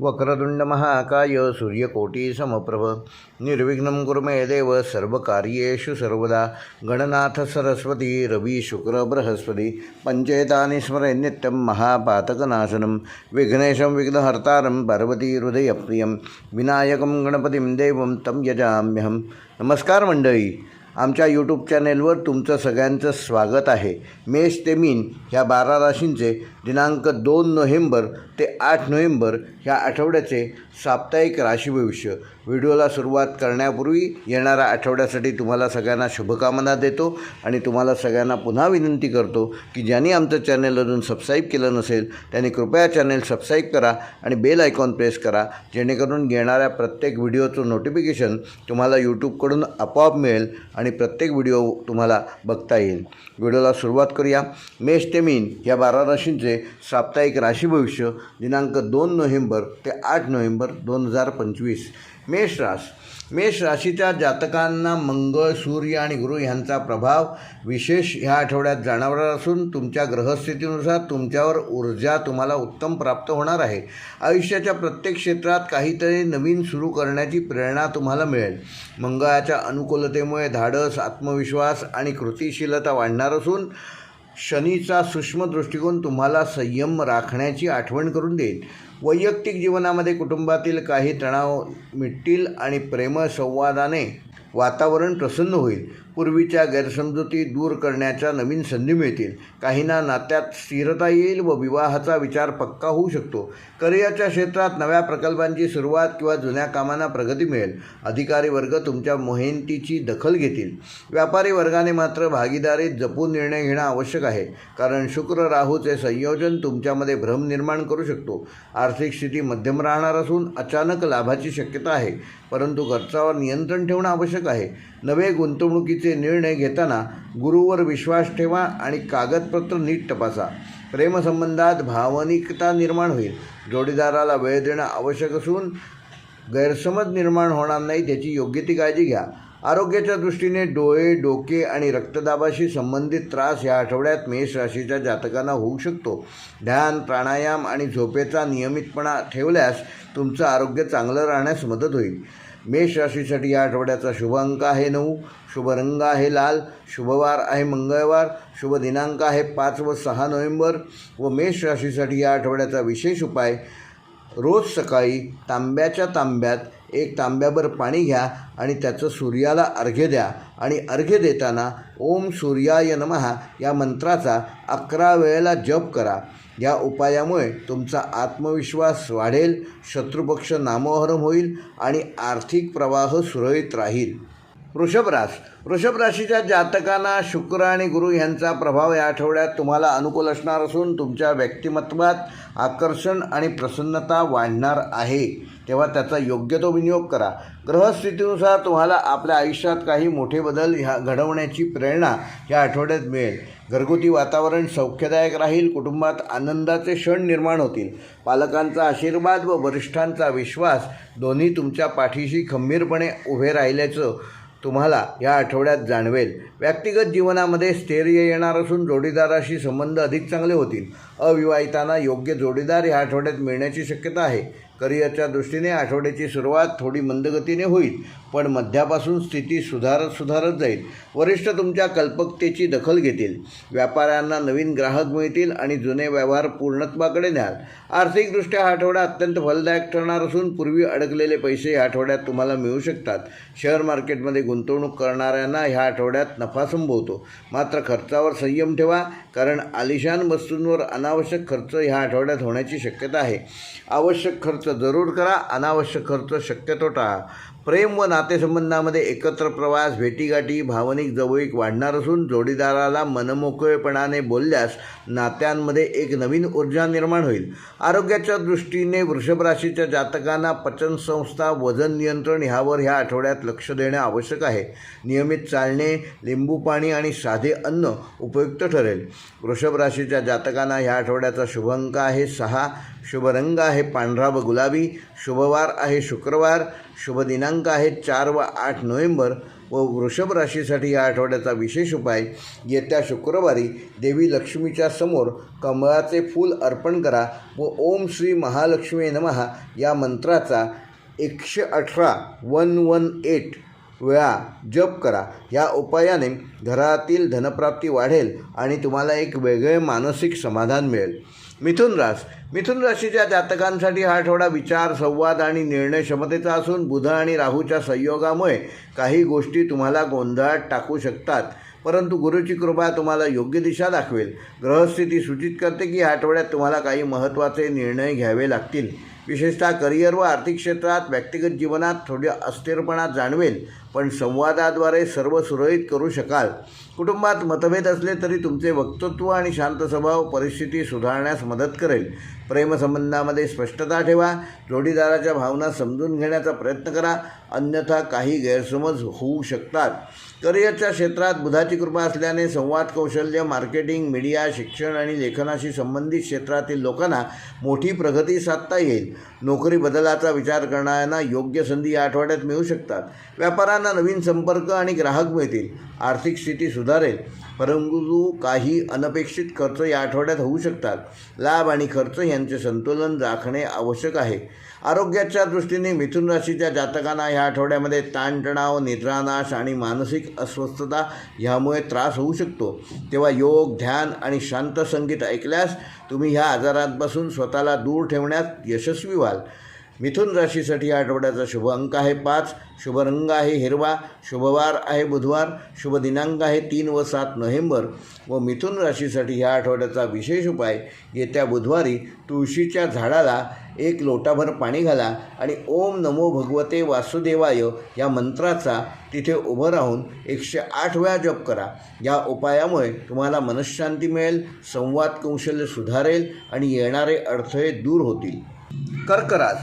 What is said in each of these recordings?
वक्रदुंड महाकाय सूर्यकोटी समप्रभ निर्विघ्नं कुरु मे देव सर्वकार्येषु सर्वदा। गणनाथ सरस्वती रवी शुक्र बृहस्पती। पंचेतानि स्मरे नित्यं महापातकनाशनं। विघ्नेशं विघ्नहर्तारं पार्वती हृदयप्रियं। विनायकं गणपतीं देवं तं यजाम्यहं। नमस्कार मंडळी आमच्या यूट्यूब चॅनेलवर तुमचं सगळ्यांचं स्वागत आहे. मेष ते मीन ह्या बारा राशींचे दिनांक दोन नोव्हेंबर ते आठ नोव्हेंबर ह्या आठवड्याचे साप्ताहिक राशी भविष्य व्हिडिओला सुरुवात करण्यापूर्वी येणाऱ्या आठवड्यासाठी तुम्हाला सगळ्यांना शुभकामना देतो आणि तुम्हाला सगळ्यांना पुन्हा विनंती करतो की ज्यांनी आमचं चॅनल अजून सबस्क्राईब केलं नसेल त्यांनी कृपया चॅनल सबस्क्राईब करा आणि बेल आयकॉन प्रेस करा जेणेकरून येणाऱ्या प्रत्येक व्हिडिओचं नोटिफिकेशन तुम्हाला यूट्यूबकडून आपोआप मिळेल आणि प्रत्येक व्हिडिओ तुम्हाला बघता येईल. व्हिडिओला सुरुवात करूया. मेष ते मीन या बारा राशींचे म्हणजे साप्ताहिक राशी भविष्य दिनांक दोन नोव्हेंबर ते आठ नोव्हेंबर दोन हजार पंचवीस. मेष रास मेष राशीच्या जातकांना मंगळ सूर्य आणि गुरु यांचा प्रभाव विशेष ह्या आठवड्यात जाणवणार असून तुमच्या ग्रहस्थितीनुसार तुमच्यावर ऊर्जा तुम्हाला उत्तम प्राप्त होणार आहे. आयुष्याच्या प्रत्येक क्षेत्रात काहीतरी नवीन सुरू करण्याची प्रेरणा तुम्हाला मिळेल. मंगळाच्या अनुकूलतेमुळे धाडस आत्मविश्वास आणि कृतिशीलता वाढणार असून शनीचा सूक्ष्म दृष्टिकोन तुम्हाला संयम राखण्याची आठवण करून देईल. वैयक्तिक जीवनामध्ये कुटुंबातील काही तणाव मिटतील आणि प्रेमसंवादाने वातावरण प्रसन्न होईल. पूर्वीच्या गैरसमजुती दूर करण्याच्या नवीन संधी मिळतील. काहींना नात्यात स्थिरता येईल व विवाहाचा विचार पक्का होऊ शकतो. करिअरच्या क्षेत्रात नव्या प्रकल्पांची सुरुवात किंवा जुन्या कामांना प्रगती मिळेल. अधिकारी वर्ग तुमच्या मोहिंतीची दखल घेतील. व्यापारी वर्गाने मात्र भागीदारीत जपून निर्णय घेणं आवश्यक आहे. कारण शुक्र राहूचे संयोजन तुमच्यामध्ये भ्रम निर्माण करू शकतो. आर्थिक स्थिती मध्यम राहणार असून अचानक लाभाची शक्यता आहे. परंतु खर्चावर नियंत्रण ठेवणं आवश्यक आहे. नवे गुंतवणुकीचे निर्णय घेताना गुरुवर विश्वास ठेवा आणि कागदपत्र नीट तपासा. प्रेमसंबंधात भावनिकता निर्माण होईल. जोडीदाराला वेळ देणं आवश्यक असून गैरसमज निर्माण होणार नाही त्याची योग्य ती काळजी घ्या. आरोग्याच्या दृष्टीने डोळे डोके आणि रक्तदाबाशी संबंधित त्रास या आठवड्यात मेष राशीच्या जातकांना होऊ शकतो. ध्यान प्राणायाम आणि झोपेचा नियमितपणा ठेवल्यास तुमचं आरोग्य चांगलं राहण्यास मदत होईल. मेष राशीसाठी या आठवड्याचा शुभ अंक आहे नऊ. शुभ रंग आहे लाल. शुभवार आहे मंगळवार. शुभ दिनांक आहे पाच व सहा नोव्हेंबर. व मेष राशीसाठी या आठवड्याचा विशेष उपाय रोज सकाळी तांब्याच्या तांब्यात एक तांब्याभर पाणी घ्या आणि त्याचं सूर्याला अर्घ्य द्या. आणि अर्घ्य देताना ओम सूर्याय नमहा या मंत्राचा अकरा वेळेला जप करा. या उपायामुळे तुमचा आत्मविश्वास वाढेल शत्रुपक्ष नामोहरम होईल आणि आर्थिक प्रवाह सुरळीत राहील. वृषभरास वृषभ राशीच्या जातकांना शुक्र आणि गुरु यांचा प्रभाव या आठवड्यात तुम्हाला अनुकूल असणार असून तुमच्या व्यक्तिमत्वात आकर्षण आणि प्रसन्नता वाढणार आहे. तेव्हा त्याचा योग्य तो विनियोग करा. ग्रहस्थितीनुसार तुम्हाला आपल्या आयुष्यात काही मोठे बदल ह्या घडवण्याची प्रेरणा या आठवड्यात मिळेल. घरगुती वातावरण सौख्यदायक राहील कुटुंबात आनंदाचे क्षण निर्माण होतील. पालकांचा आशीर्वाद व वरिष्ठांचा विश्वास दोन्ही तुमच्या पाठीशी खंबीरपणे उभे राहिल्याचं तुम्हाला या आठवड्यात जाणवेल. व्यक्तिगत जीवनामध्ये स्थैर्य येणार असून जोडीदाराशी संबंध अधिक चांगले होतील. अविवाहितांना योग्य जोडीदार या आठवड्यात मिळण्याची शक्यता आहे. करिअरच्या दृष्टीने आठवड्याची सुरुवात थोडी मंदगतीने होईल पण मध्यापासून स्थिती सुधारत सुधारत जाईल. वरिष्ठ तुमच्या कल्पकतेची दखल घेतील. व्यापाऱ्यांना नवीन ग्राहक मिळतील आणि जुने व्यवहार पूर्णत्वाकडे न्याल. आर्थिकदृष्ट्या हा आठवडा अत्यंत फलदायक ठरणार असून पूर्वी अडकलेले पैसे या आठवड्यात तुम्हाला मिळू शकतात. शेअर मार्केटमध्ये गुंतवणूक करणाऱ्यांना ह्या आठवड्यात नफा संभवतो. मात्र खर्चावर संयम ठेवा कारण आलिशान वस्तूंवर अनावश्यक खर्च ह्या आठवड्यात होण्याची शक्यता आहे. आवश्यक खर्च जरूर करा अनावश्यक खर्च शक्यतो टाळा. प्रेम व नातेसंबंधामध्ये एकत्र प्रवास भेटीगाठी भावनिक जवळीक वाढणार असून जोडीदाराला मनमोकळेपणाने बोलल्यास नात्यांमध्ये एक नवीन ऊर्जा निर्माण होईल. आरोग्याच्या दृष्टीने वृषभ राशीच्या जातकांना पचनसंस्था वजन नियंत्रण ह्यावर ह्या आठवड्यात लक्ष देणे आवश्यक आहे. नियमित चालणे लिंबू पाणी आणि साधे अन्न उपयुक्त ठरेल. वृषभ राशीच्या जातकांना ह्या आठवड्याचा शुभंक आहे सहा. शुभ रंग आहे पांढरा व गुलाबी शुभवार आहे शुक्रवार शुभ दिनांक आहे चार व आठ नोव्हेंबर व वृषभ राशीसाठी या आठवड्याचा विशेष उपाय येत्या शुक्रवारी देवी लक्ष्मीच्या समोर कमळाचे फूल अर्पण करा व ओम श्री महालक्ष्मी नमहा या मंत्राचा एकशे अठरा वन वन एट वेळा जप करा. या उपायाने घरातील धनप्राप्ती वाढेल आणि तुम्हाला एक वेगळे मानसिक समाधान मिळेल. मिथुन रास मिथुन राशीच्या जातकांसाठी हा आठवडा विचार संवाद आणि निर्णय क्षमतेचा असून बुध आणि राहूच्या संयोगामुळे काही गोष्टी तुम्हाला गोंधळात टाकू शकतात. परंतु गुरुची कृपा तुम्हाला योग्य दिशा दाखवेल. ग्रहस्थिती सूचित करते की या आठवड्यात तुम्हाला काही महत्त्वाचे निर्णय घ्यावे लागतील. विशेषतः करिअर व आर्थिक क्षेत्रात व्यक्तिगत जीवनात थोडी अस्थिरपणा जाणवेल पण संवादाद्वारे सर्व सुरळीत करू शकाल. कुटुंबात मतभेद असले तरी तुमचे वक्तृत्व आणि शांत स्वभाव परिस्थिती सुधारण्यास मदत करेल. प्रेमसंबंधामध्ये स्पष्टता ठेवा. जोडीदाराच्या भावना समजून घेण्याचा प्रयत्न करा. अन्यथा काही गैरसमज होऊ शकतात. करिअरच्या क्षेत्रात बुधाची कृपा असल्याने संवाद कौशल्य मार्केटिंग मीडिया शिक्षण आणि लेखनाशी संबंधित क्षेत्रातील लोकांना मोठी प्रगती साधता येईल. नोकरी बदलाचा विचार करणाऱ्यांना योग्य संधी या आठवड्यात मिळू शकतात. व्यापाऱ्यांना नवीन संपर्क आणि ग्राहक मिळतील. आर्थिक स्थिती सुधारेल. परंतु काही अनपेक्षित खर्च या आठवड्यात होऊ शकतात. लाभ आणि खर्च यांचे संतुलन राखणे आवश्यक आहे. आरोग्याच्या दृष्टीने मिथुन राशीच्या जातकांना ह्या आठवड्यामध्ये ताणतणाव निद्रानाश आणि मानसिक अस्वस्थता ह्यामुळे त्रास होऊ शकतो. तेव्हा योग ध्यान आणि शांत संगीत ऐकल्यास तुम्ही ह्या आजारांपासून स्वतःला दूर ठेवण्यात यशस्वी व्हाल. मिथुन राशीसाठी या आठवड्याचा शुभ अंक आहे पाच. शुभ रंग आहे हिरवा. शुभवार आहे बुधवार. शुभ दिनांक आहे तीन व सात नोव्हेंबर. व मिथुन राशीसाठी ह्या आठवड्याचा विशेष उपाय येत्या बुधवारी तुळशीच्या झाडाला एक लोटाभर पाणी घाला आणि ओम नमो भगवते वासुदेवाय या मंत्राचा तिथे उभं राहून एकशे आठ वेळा जप करा. या उपायामुळे तुम्हाला मनशांती मिळेल संवाद कौशल्य सुधारेल आणि येणारे अडथळे दूर होतील. कर्कराज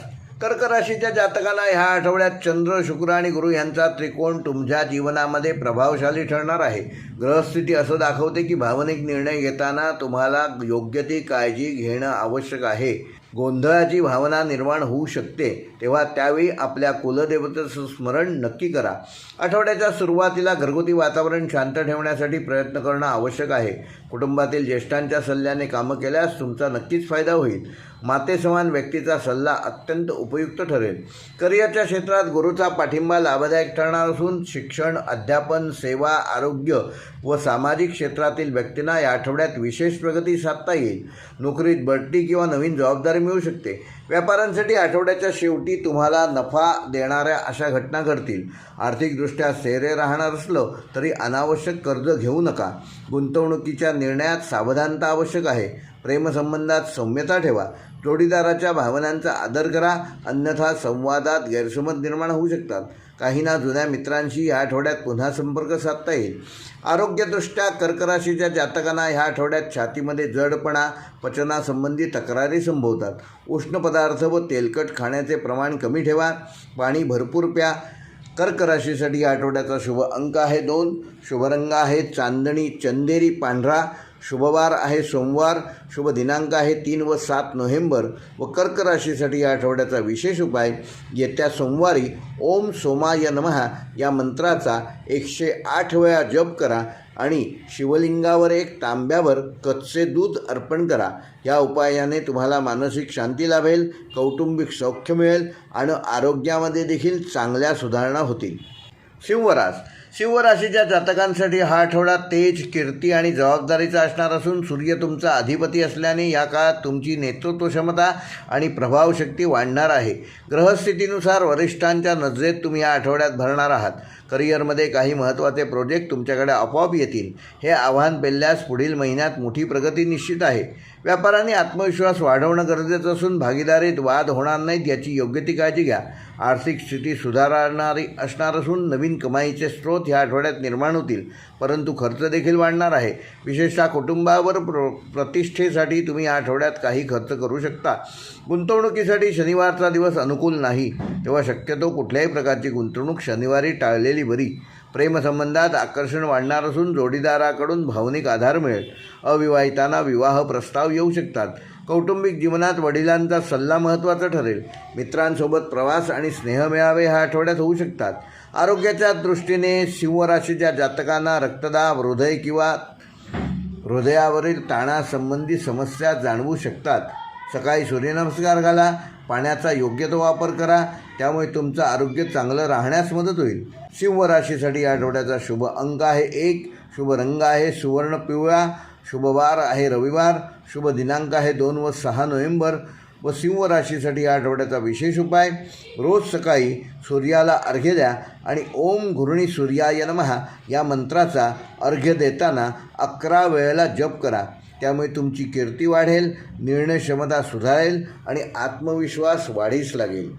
कर्क राशीच्या जातकांना ह्या आठवड्यात चंद्र शुक्र आणि गुरु यांचा त्रिकोण तुमच्या जीवनामध्ये प्रभावशाली ठरणार आहे. ग्रहस्थिती असं दाखवते की भावनिक निर्णय घेताना तुम्हाला योग्य ती काळजी घेणं आवश्यक आहे. गोंधळाची भावना निर्माण होऊ शकते. तेव्हा त्यावेळी आपल्या कुलदेवतेचं स्मरण नक्की करा. आठवड्याच्या सुरुवातीला घरगुती वातावरण शांत ठेवण्यासाठी प्रयत्न करणं आवश्यक आहे. कुटुंबातील ज्येष्ठांच्या सल्ल्याने कामं केल्यास तुमचा नक्कीच फायदा होईल. मातेसमान व्यक्तीचा सल्ला अत्यंत उपयुक्त ठरेल. करिअरच्या क्षेत्रात गुरुचा पाठिंबा लाभदायक ठरणार असून शिक्षण अध्यापन सेवा आरोग्य व सामाजिक क्षेत्रातील व्यक्तींना या आठवड्यात विशेष प्रगती साधता येईल. नोकरीत बढती किंवा नवीन जबाबदारी मिळू शकते. व्यापाऱ्यांसाठी आठवड्याच्या शेवटी तुम्हाला नफा देणाऱ्या अशा घटना घडतील. आर्थिकदृष्ट्या सेरे राहणार असलं तरी अनावश्यक कर्ज घेऊ नका. गुंतवणुकीच्या निर्णयात सावधानता आवश्यक आहे. प्रेमसंबंधात सौम्यता ठेवा. जोडीदाराच्या भावनांचा आदर करा अन्यथा संवादात गैरसमज निर्माण होऊ शकतात. काहींना जुन्या मित्रांशी या आठवड्यात पुन्हा संपर्क साधता येईल. आरोग्यदृष्ट्या कर्कराशीच्या जातकांना ह्या आठवड्यात छातीमध्ये जडपणा पचनासंबंधी तक्रारी संभवतात. उष्ण पदार्थ व तेलकट खाण्याचे प्रमाण कमी ठेवा. पाणी भरपूर प्या. कर्क राशीसाठी या आठवड्याचा शुभ अंक आहे दोन. शुभरंग आहे चांदणी चंदेरी पांढरा. शुभवार आहे सोमवार शुभ दिनांक आहे तीन व सात नोव्हेंबर व कर्क राशीसाठी या आठवड्याचा विशेष उपाय येत्या सोमवारी ओम सोमाय नमहा या मंत्राचा एकशे आठ वेळा जप करा आणि शिवलिंगावर एक तांब्यावर कच्चे दूध अर्पण करा. या उपायाने तुम्हाला मानसिक शांती लाभेल कौटुंबिक सौख्य मिळेल आणि आरोग्यामध्ये देखील चांगल्या सुधारणा होतील. शिवराज शिवराशीच्या जातकांसाठी हा आठवडा तेज कीर्ती आणि जबाबदारीचा असणार असून सूर्य तुमचा अधिपती असल्याने या काळात तुमची नेतृत्व क्षमता आणि प्रभावशक्ती वाढणार आहे. ग्रहस्थितीनुसार वरिष्ठांच्या नजरेत तुम्ही या आठवड्यात भरणार आहात. करिअरमध्ये काही महत्त्वाचे प्रोजेक्ट तुमच्याकडे आपोआप येतील. हे आव्हान पेलल्यास पुढील महिन्यात मोठी प्रगती निश्चित आहे. व्यापाराने आत्मविश्वास वाढवणं गरजेचं असून भागीदारीत वाद होणार नाहीत याची योग्य ती काळजी घ्या. आर्थिक स्थिती सुधारणारी असणार असून नवीन कमाईचे स्रोत ह्या आठवड्यात निर्माण होतील. परंतु खर्च देखील वाढणार आहे. विशेषतः कुटुंबावर प्र प्रतिष्ठेसाठी तुम्ही या आठवड्यात काही खर्च करू शकता. गुंतवणुकीसाठी शनिवारचा दिवस अनुकूल नाही. तेव्हा शक्यतो कुठल्याही प्रकारची गुंतवणूक शनिवारी टाळलेली बरी. प्रेमसंबंधात आकर्षण वाढणार असून जोडीदाराकडून भावनिक आधार मिळेल. अविवाहितांना विवाह प्रस्ताव येऊ शकतात. कौटुंबिक जीवनात वडिलांचा सल्ला महत्त्वाचा ठरेल. मित्रांसोबत प्रवास आणि स्नेहमेळावे ह्या आठवड्यात होऊ शकतात. आरोग्याच्या दृष्टीने सिंहराशीच्या जातकांना रक्तदाब हृदय किंवा हृदयावरील ताणासंबंधी समस्या जाणवू शकतात. सकाळी सूर्यनमस्कार घाला पाण्याचा योग्य तो वापर करा त्यामुळे तुमचं आरोग्य चांगलं राहण्यास मदत होईल. सिंह राशीसाठी या आठवड्याचा शुभ अंक आहे एक शुभ रंग आहे सुवर्ण पिवळा शुभवार आहे रविवार शुभ दिनांक आहे दोन व सहा नोव्हेंबर व सिंह राशीसाठी या आठवड्याचा विशेष उपाय. रोज सकाळी सूर्याला अर्घ्य द्या आणि ओम घुरणी सूर्याय नमहा या मंत्राचा अर्घ्य देताना अकरा वेळेला जप करा. त्यामुळे तुमची कीर्ती वाढेल निर्णय क्षमता सुधारेल आणि आत्मविश्वास वाढीस लागेल.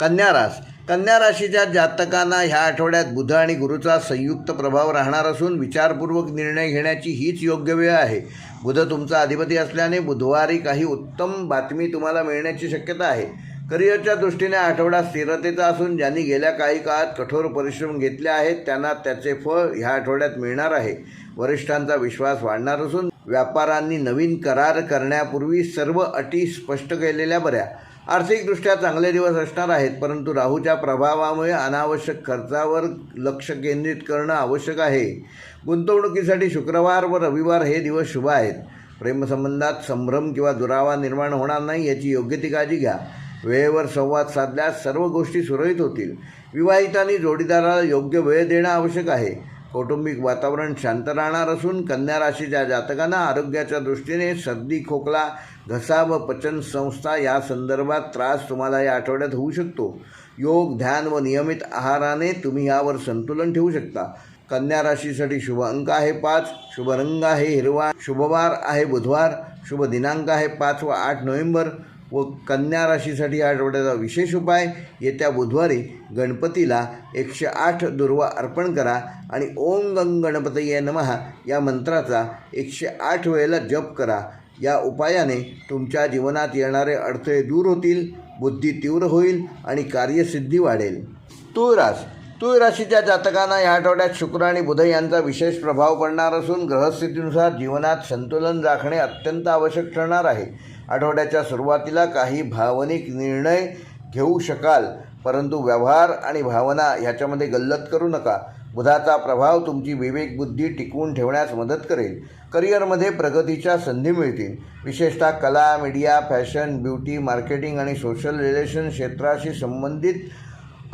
कन्या रास कन्या राशीच्या जातकांना ह्या आठवड्यात बुध आणि गुरुचा संयुक्त प्रभाव राहणार असून विचारपूर्वक निर्णय घेण्याची हीच योग्य वेळ आहे. बुध तुमचा अधिपती असल्याने बुधवारी काही उत्तम बातमी तुम्हाला मिळण्याची शक्यता आहे. करिअरच्या दृष्टीने आठवडा स्थिरतेचा असून ज्यांनी गेल्या काही काळात कठोर परिश्रम घेतले आहेत त्यांना त्याचे फळ ह्या आठवड्यात मिळणार आहे. वरिष्ठांचा विश्वास वाढणार असून व्यापारांनी नवीन करार करण्यापूर्वी सर्व अटी स्पष्ट केलेल्या बऱ्या. आर्थिकदृष्ट्या चांगले दिवस असणार आहेत परंतु राहूच्या प्रभावामुळे अनावश्यक खर्चावर लक्ष केंद्रित करणं आवश्यक आहे. गुंतवणुकीसाठी शुक्रवार व रविवार हे दिवस शुभ आहेत. प्रेमसंबंधात संभ्रम किंवा दुरावा निर्माण होणार नाही याची योग्य ती काळजी घ्या. वेळेवर संवाद साधल्यास सर्व गोष्टी सुरळीत होतील. विवाहितांनी जोडीदाराला योग्य वेळ देणं आवश्यक आहे. कौटुंबिक वातावरण शांत राहणार असून कन्या राशीच्या जातकांना आरोग्याच्या दृष्टीने सर्दी खोकला घसा व पचन संस्था या संदर्भात त्रास तुम्हाला या आठवड्यात होऊ शकतो. योग ध्यान व नियमित आहाराने तुम्ही यावर संतुलन ठेवू शकता. कन्या राशीसाठी शुभ अंक आहे पाच शुभ रंग आहे हिरवा शुभवार आहे बुधवार शुभ दिनांक आहे पाच व आठ नोव्हेंबर व कन्या राशीसाठी या आठवड्याचा विशेष उपाय येत्या बुधवारी गणपतीला एकशे आठ दुर्वा अर्पण करा आणि ओम गंग गणपतये नमः या मंत्राचा एकशे आठ वेळेला जप करा. या उपायाने तुमच्या जीवनात येणारे अडथळे दूर होतील बुद्धी तीव्र होईल आणि कार्यसिद्धी वाढेल. तुळरास तुळ राशीच्या जातकांना या आठवड्यात शुक्र आणि बुध यांचा विशेष प्रभाव पडणार असून ग्रहस्थितीनुसार जीवनात संतुलन राखणे अत्यंत आवश्यक ठरणार आहे. आठवड्याच्या सुरुवातीला काही भावनिक निर्णय घेऊ शकाल परंतु व्यवहार आणि भावना ह्याच्यामध्ये गल्लत करू नका. बुधाचा प्रभाव तुमची विवेकबुद्धी टिकवून ठेवण्यास मदत करेल. करिअरमध्ये प्रगतीच्या संधी मिळतील. विशेषतः कला मीडिया फॅशन ब्युटी मार्केटिंग आणि सोशल रिलेशन क्षेत्राशी संबंधित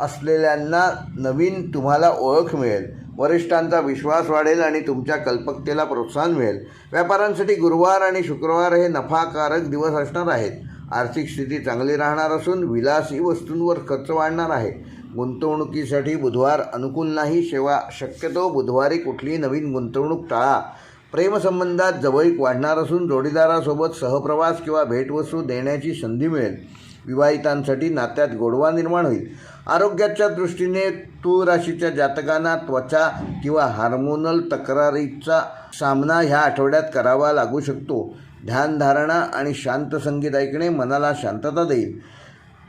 असलेल्यांना नवीन तुम्हाला ओळख मिळेल. वरिष्ठांचा विश्वास वाढेल आणि तुमच्या कल्पकतेला प्रोत्साहन मिळेल. व्यापाऱ्यांसाठी गुरुवार आणि शुक्रवार हे नफाकारक दिवस असणार आहेत. आर्थिक स्थिती चांगली राहणार असून विलासी वस्तूंवर खर्च वाढणार आहे. गुंतवणुकीसाठी बुधवार अनुकूल नाही शेवा शक्यतो बुधवारी कुठलीही नवीन गुंतवणूक टाळा. प्रेमसंबंधात जवळीक वाढणार असून जोडीदारासोबत सहप्रवास किंवा भेटवस्तू देण्याची संधी मिळेल. विवाहितांसाठी नात्यात गोडवा निर्माण होईल. आरोग्याच्या दृष्टीने तूळ राशीच्या जातकांना त्वचा किंवा हार्मोनल तक्रारीचा सामना ह्या आठवड्यात करावा लागू शकतो. ध्यानधारणा आणि शांत संगीत ऐकणे मनाला शांतता देईल.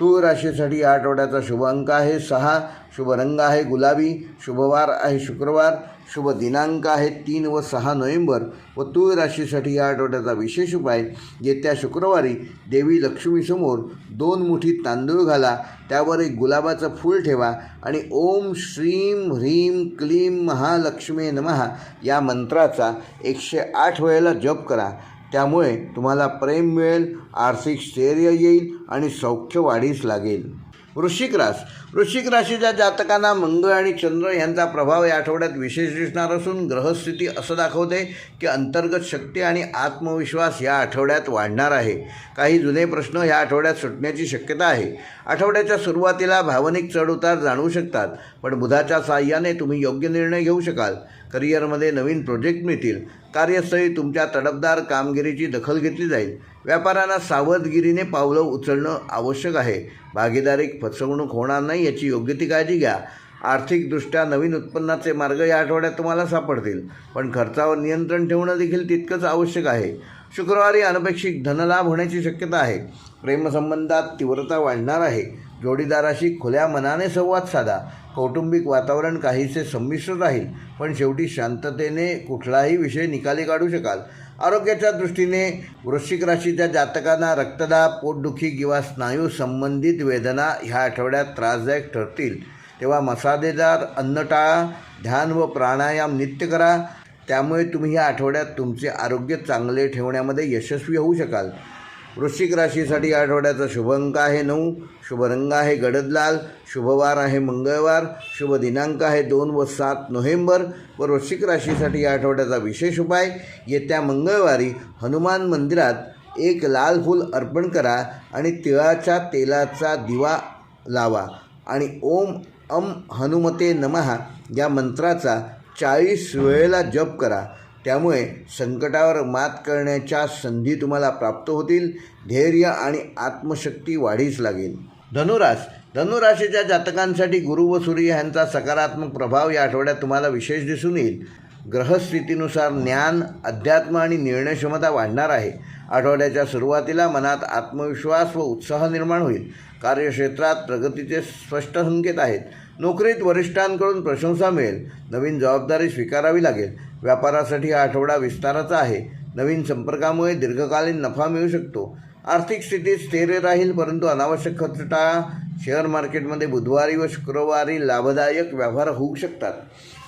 तूळ राशीसाठी या आठवड्याचा शुभ अंक आहे. सहा शुभ रंग आहे. गुलाबी शुभवार आहे. शुक्रवार शुभ दिनांक आहे तीन व सहा नोव्हेंबर व तूळ राशीसाठी या आठवड्याचा विशेष उपाय येत्या शुक्रवारी देवी लक्ष्मीसमोर दोन मुठी तांदूळ घाला त्यावर एक गुलाबाचं फूल ठेवा आणि ओम श्रीम ह्रीम क्लीम महालक्ष्मी नमहा या मंत्राचा एकशे आठ वेळेला जप करा. त्यामुळे तुम्हाला प्रेम मिळेल आर्थिक स्थैर्य येईल आणि सौख्य वाढीस लागेल. वृश्चिक रास वृश्चिक राशीच्या जातकांना मंगळ आणि चंद्र यांचा प्रभाव या आठवड्यात विशेष दिसणार असून ग्रहस्थिती असं दाखवते की अंतर्गत शक्ती आणि आत्मविश्वास या आठवड्यात वाढणार आहे. काही जुने प्रश्न ह्या आठवड्यात सुटण्याची शक्यता आहे. आठवड्याच्या सुरुवातीला भावनिक चढउतार जाणवू शकतात पण बुधाच्या साह्याने तुम्ही योग्य निर्णय घेऊ शकाल. करिअरमध्ये नवीन प्रोजेक्ट मिळतील. कार्यस्थळी तुमच्या तडफदार कामगिरीची दखल घेतली जाईल. व्यापाऱ्यांना सावधगिरीने पावलं उचलणं आवश्यक आहे. भागीदारीत फसवणूक होणार नाही याची योग्य ती काळजी घ्या. आर्थिकदृष्ट्या नवीन उत्पन्नाचे मार्ग या आठवड्यात तुम्हाला सापडतील. पण खर्चावर नियंत्रण ठेवणं देखील तितकंच आवश्यक आहे. शुक्रवारी अनपेक्षित धनलाभ होण्याची शक्यता आहे. प्रेमसंबंधात तीव्रता वाढणार आहे. जोडीदाराशी खुल्या मनाने संवाद साधा. कौटुंबिक वातावरण काहीसे संमिश्र राहील. पण शेवटी शांततेने कुठलाही विषय निकाली काढू शकाल. आरोग्याच्या दृष्टीने वृश्चिक राशीच्या जातकांना रक्तदाब पोटदुखी किंवा स्नायू संबंधित वेदना ह्या आठवड्यात त्रासदायक ठरतील. तेव्हा मसालेदार अन्न टाळा ध्यान व प्राणायाम नित्य करा. त्यामुळे तुम्ही या आठवड्यात तुमचे आरोग्य चांगले ठेवण्यामध्ये यशस्वी होऊ शकाल. वृश्चिक राशीसाठी या आठवड्याचा शुभ अंक आहे नऊ शुभ रंग आहे गडद लाल शुभवार आहे मंगळवार शुभ दिनांक आहे दोन व सात नोव्हेंबर. व वृश्चिक राशीसाठी या आठवड्याचा विशेष उपाय येत्या मंगळवारी हनुमान मंदिरात एक लाल फूल अर्पण करा आणि तिळाच्या तेलाचा दिवा लावा आणि ओम अम हनुमते नमहा या मंत्राचा चाळीस वेळेला जप करा. त्यामुळे संकटावर मात करण्याच्या संधी तुम्हाला प्राप्त होतील धैर्य आणि आत्मशक्ती वाढीस लागेल. धनुराश. धनुराशीच्या जातकांसाठी गुरु व सूर्य यांचा सकारात्मक प्रभाव या आठवड्यात तुम्हाला विशेष दिसून येईल. ग्रहस्थितीनुसार ज्ञान अध्यात्म आणि निर्णयक्षमता वाढणार आहे. आठवड्याच्या सुरुवातीला मनात आत्मविश्वास व उत्साह निर्माण होईल. कार्यक्षेत्रात प्रगतीचे स्पष्ट संकेत आहेत. नोकरीत वरिष्ठांकडून प्रशंसा मिळेल. नवीन जबाबदारी स्वीकारावी लागेल. व्यापारासाठी हा आठवडा विस्ताराचा आहे. नवीन संपर्कामुळे दीर्घकालीन नफा मिळू शकतो. आर्थिक स्थिती स्थिर राहील परंतु अनावश्यक खर्च टाळा. शेअर मार्केटमध्ये बुधवारी व शुक्रवारी लाभदायक व्यवहार होऊ शकतात.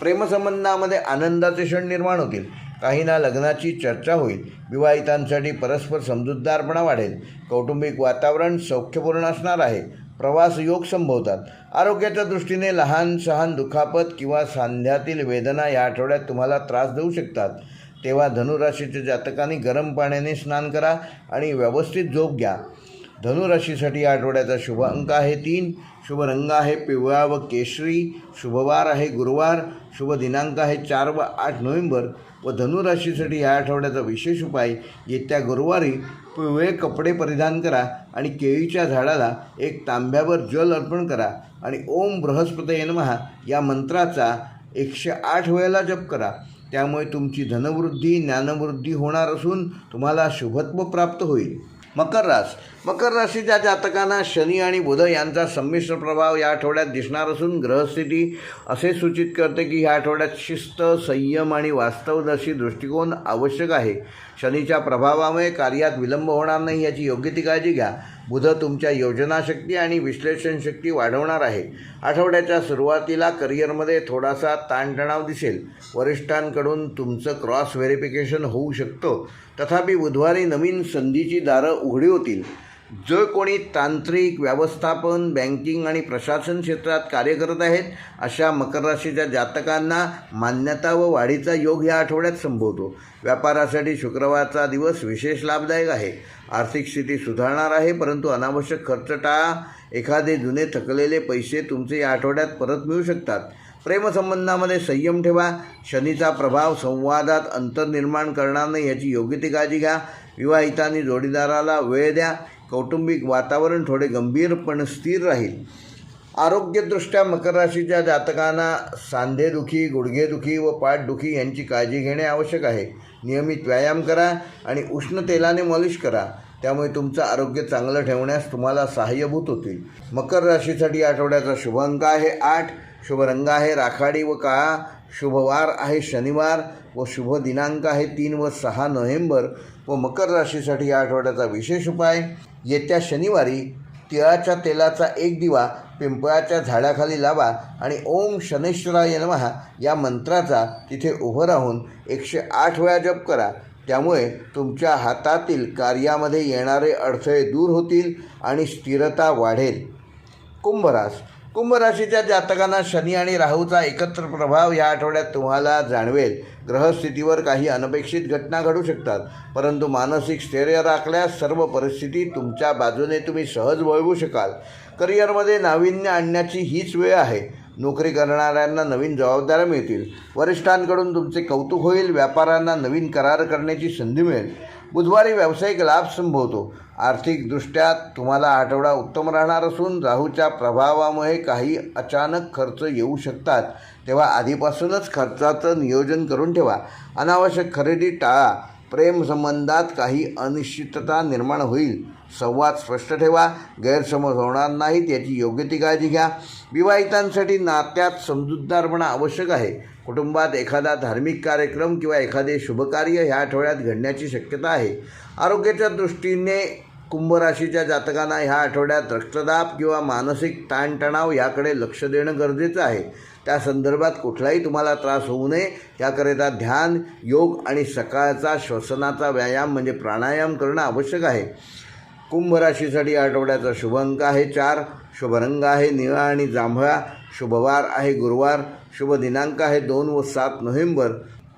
प्रेमसंबंधामध्ये आनंदाचे क्षण निर्माण होतील. काहींना लग्नाची चर्चा होईल. विवाहितांसाठी परस्पर समजूतदारपणा वाढेल. कौटुंबिक वातावरण सौख्यपूर्ण असणार आहे. प्रवास योग संभवतात. आरोग्याच्या दृष्टीने लहान सहान दुखापत किंवा सांध्यातील वेदना या आठवड्यात तुम्हाला त्रास देऊ शकतात. तेव्हा धनुराशीच्या जातकांनी गरम पाण्याने स्नान करा आणि व्यवस्थित झोप घ्या. धनुराशीसाठी या आठवड्याचा शुभ अंक आहे तीन. शुभ रंग आहे पिवळा व केशरी. शुभवार आहे गुरुवार. शुभ दिनांक आहे चार व आठ नोव्हेंबर. व धनुराशीसाठी या आठवड्याचा विशेष उपाय येत्या गुरुवारी पिवळे कपडे परिधान करा आणि केळीच्या झाडाला एक तांब्यावर जल अर्पण करा आणि ओम बृहस्पतये नमः या मंत्राचा एकशे आठ वेळेला जप करा. त्यामुळे तुमची धनवृद्धी ज्ञानवृद्धी होणार असून तुम्हाला शुभत्व प्राप्त होईल. मकर रास मकर राशीच्या जातकांना शनी आणि बुध यांचा संमिश्र प्रभाव या आठवड्यात दिसणार असून ग्रहस्थिती असे सूचित करते की ह्या आठवड्यात शिस्त संयम आणि वास्तवदर्शी दृष्टिकोन आवश्यक आहे. शनीच्या प्रभावामुळे कार्यात विलंब होणार नाही याची योग्य ती काळजी घ्या. बुध तुमच्या योजनाशक्ती आणि विश्लेषणशक्ती वाढवणार आहे. आठवड्याच्या सुरुवातीला करिअरमध्ये थोडासा ताणतणाव दिसेल. वरिष्ठांकडून तुमचं क्रॉस व्हेरिफिकेशन होऊ शकतं. तथापि बुधवारी नवीन संधीची दारं उघडी होतील. जो कोणी तांत्रिक व्यवस्थापन बँकिंग आणि प्रशासन क्षेत्रात कार्य करत आहेत अशा मकर राशीच्या जातकांना मान्यता व वाढीचा योग या आठवड्यात संभवतो. व्यापारासाठी शुक्रवारचा दिवस विशेष लाभदायक आहे. आर्थिक स्थिती सुधारणार आहे परंतु अनावश्यक खर्च टाळा. एखादे जुने थकलेले पैसे तुमचे या आठवड्यात परत मिळू शकतात. प्रेमसंबंधामध्ये संयम ठेवा. शनीचा प्रभाव संवादात अंतर निर्माण करणार नाही याची योग्य ती काळजी घ्या. विवाहितांनी जोडीदाराला वेळ द्या. कौटुंबिक वातावरण थोडे गंभीर पण स्थिर राहील. आरोग्यदृष्ट्या मकर राशीच्या जातकांना सांधेदुखी गुडघेदुखी व पाठदुखी यांची काळजी घेणे आवश्यक आहे. नियमित व्यायाम करा आणि उष्ण तेलाने मॉलिश करा. त्यामुळे तुमचं आरोग्य चांगलं ठेवण्यास तुम्हाला सहाय्यभूत होतील. मकर राशीसाठी या आठवड्याचा शुभ अंक आहे आठ. शुभ रंग आहे राखाडी व काळा. शुभवार आहे शनिवार व शुभ दिनांक आहे तीन व सहा नोव्हेंबर व मकर राशीसाठी या आठवड्याचा विशेष उपाय येत्या शनिवारी तिळाच्या तेलाचा एक दिवा पिंपळाच्या झाडाखाली लावा आणि ओम शनेश्वराय नमहा या मंत्राचा तिथे उभं राहून एकशे आठ वेळा जप करा. त्यामुळे तुमच्या हातातील कार्यामध्ये येणारे अडथळे दूर होतील आणि स्थिरता वाढेल. कुंभरास कुंभ राशीच्या जातकांना शनी आणि राहूचा एकत्र प्रभाव या आठवड्यात तुम्हाला जाणवेल. ग्रहस्थितीवर काही अनपेक्षित घटना घडू शकतात परंतु मानसिक स्थैर्य राखल्यास सर्व परिस्थिती तुमच्या बाजूने तुम्ही सहज वळवू शकाल. करिअरमध्ये नाविन्य आणण्याची हीच वेळ आहे. नोकरी करणाऱ्यांना नवीन जबाबदाऱ्या मिळतील. वरिष्ठांकडून तुमचे कौतुक होईल व्यापाऱ्यांना नवीन करार करण्याची संधी मिळेल. बुधवारी व्यावसायिक लाभ संभवतो. आर्थिकदृष्ट्या तुम्हाला आठवडा उत्तम राहणार असून राहूच्या प्रभावामुळे काही अचानक खर्च येऊ शकतात. तेव्हा आधीपासूनच खर्चाचं नियोजन करून ठेवा. अनावश्यक खरेदी टाळा. प्रेमसंबंधात काही अनिश्चितता निर्माण होईल. संवाद स्पष्ट ठेवा. गैरसमज होणार नाहीत याची योग्य ती काळजी घ्या. विवाहितांसाठी नात्यात समजूतदारपणा आवश्यक आहे. कुटुंबात एखादा धार्मिक कार्यक्रम किंवा एखादे शुभकार्य ह्या आठवड्यात घडण्याची शक्यता आहे. आरोग्याच्या दृष्टीने कुंभ राशीच्या जातकांना ह्या आठवड्यात रक्तदाब किंवा मानसिक ताणतणाव याकडे लक्ष देणं गरजेचं आहे. त्या संदर्भात कुठलाही तुम्हाला त्रास होऊ नये. याकरिता ध्यान योग आणि सकाळचा श्वसनाचा व्यायाम म्हणजे प्राणायाम करणं आवश्यक आहे. कुंभ राशीसाठी या आठवड्याचा शुभ अंक आहे चार. शुभ रंग आहे निळा आणि जांभळा. शुभवार आहे गुरुवार. शुभ दिनांक आहे दोन व सात नोव्हेंबर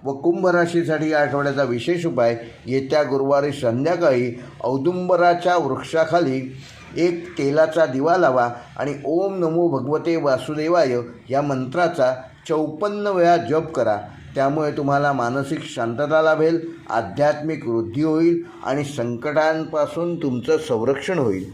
व कुंभ राशीसाठी या आठवड्याचा विशेष उपाय येत्या गुरुवारी संध्याकाळी औदुंबराच्या वृक्षाखाली एक तेलाचा दिवा लावा आणि ओम नमो भगवते वासुदेवाय या मंत्राचा चौपन्न वेळा जप करा. त्यामुळे तुम्हाला मानसिक शांतता लाभेल आध्यात्मिक वृद्धी होईल आणि संकटांपासून तुमचं संरक्षण होईल.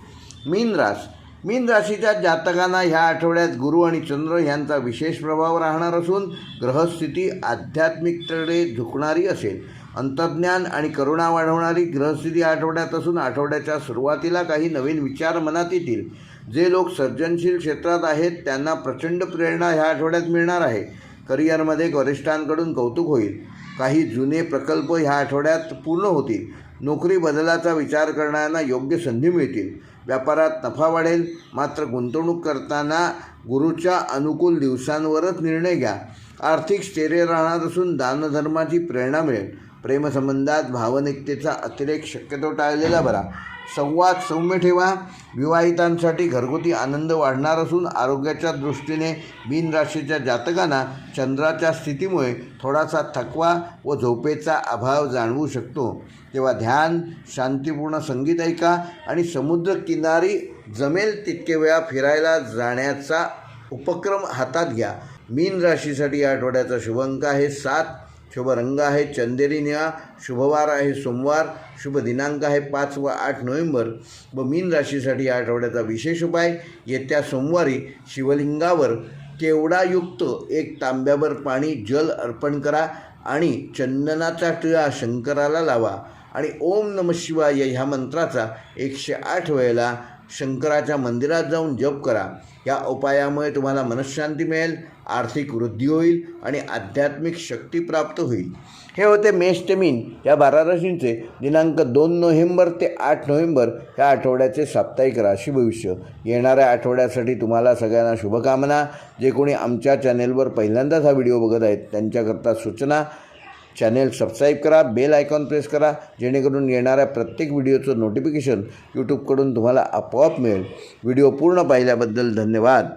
मीन रास मीन राशीच्या जातकांना ह्या आठवड्यात गुरु आणि चंद्र यांचा विशेष प्रभाव राहणार असून ग्रहस्थिती आध्यात्मिकतेकडे झुकणारी असेल. अंतर्ज्ञान आणि करुणा वाढवणारी ग्रहस्थिती आठवड्यात असून आठवड्याच्या सुरुवातीला काही नवीन विचार मनात येतील. जे लोक सर्जनशील क्षेत्रात आहेत त्यांना प्रचंड प्रेरणा ह्या आठवड्यात मिळणार आहे. करिअरमध्ये वरिष्ठांकडून कौतुक होईल. काही जुने प्रकल्प ह्या आठवड्यात पूर्ण होतील. नोकरी बदलाचा विचार करणाऱ्यांना योग्य संधी मिळतील. व्यापारात नफा वाढेल मात्र गुंतवणूक करताना गुरुच्या अनुकूल दिवसांवरच निर्णय घ्या. आर्थिक स्थैर्य राहणार असून दानधर्माची प्रेरणा मिळेल. प्रेमसंबंधात भावनिकतेचा अतिरेक शक्यतो टाळलेला बरा. संवाद सौम्य ठेवा. विवाहितांसाठी घरगुती आनंद वाढणार असून आरोग्याच्या दृष्टीने मीन राशीच्या जातकांना चंद्राच्या स्थितीमुळे थोडासा थकवा व झोपेचा अभाव जाणवू शकतो. तेव्हा ध्यान शांतीपूर्ण संगीत ऐका आणि समुद्रकिनारी जमेल तितके वेळा फिरायला जाण्याचा उपक्रम हातात घ्या. मीन राशीसाठी या आठवड्याचा शुभ अंक आहे. सात शुभ रंग आहे. चंदेरी निळा शुभवार आहे. सोमवार शुभ दिनांक आहे. पाच व आठ नोव्हेंबर. व मीन राशीसाठी या आठवड्याचा विशेष उपाय येत्या सोमवारी शिवलिंगावर केवडायुक्त एक तांब्यावर पाणी जल अर्पण करा आणि चंदनाचा टिळा शंकराला लावा. आणि ओम नम शिवाय ह्या मंत्राचा एकशे आठ वेळेला शंकराच्या मंदिरात जाऊन जप करा. या उपायामुळे तुम्हाला मनशांती मिळेल आर्थिक वृद्धी होईल आणि आध्यात्मिक शक्ती प्राप्त होईल. हे होते मेष्टमीन. मीन या बारा राशींचे दिनांक दोन नोव्हेंबर ते आठ नोव्हेंबर ह्या आठवड्याचे साप्ताहिक राशी भविष्य. येणाऱ्या आठवड्यासाठी तुम्हाला सगळ्यांना शुभकामना. जे कोणी आमच्या चॅनेलवर पहिल्यांदाच हा व्हिडिओ बघत आहेत त्यांच्याकरता सूचना. चॅनेल सबस्क्राईब करा बेल आयकॉन प्रेस करा जेणेकरून येणाऱ्या प्रत्येक व्हिडिओचं नोटिफिकेशन यूट्यूबकडून तुम्हाला आपोआप मिळेल. व्हिडिओ पूर्ण पाहिल्याबद्दल धन्यवाद.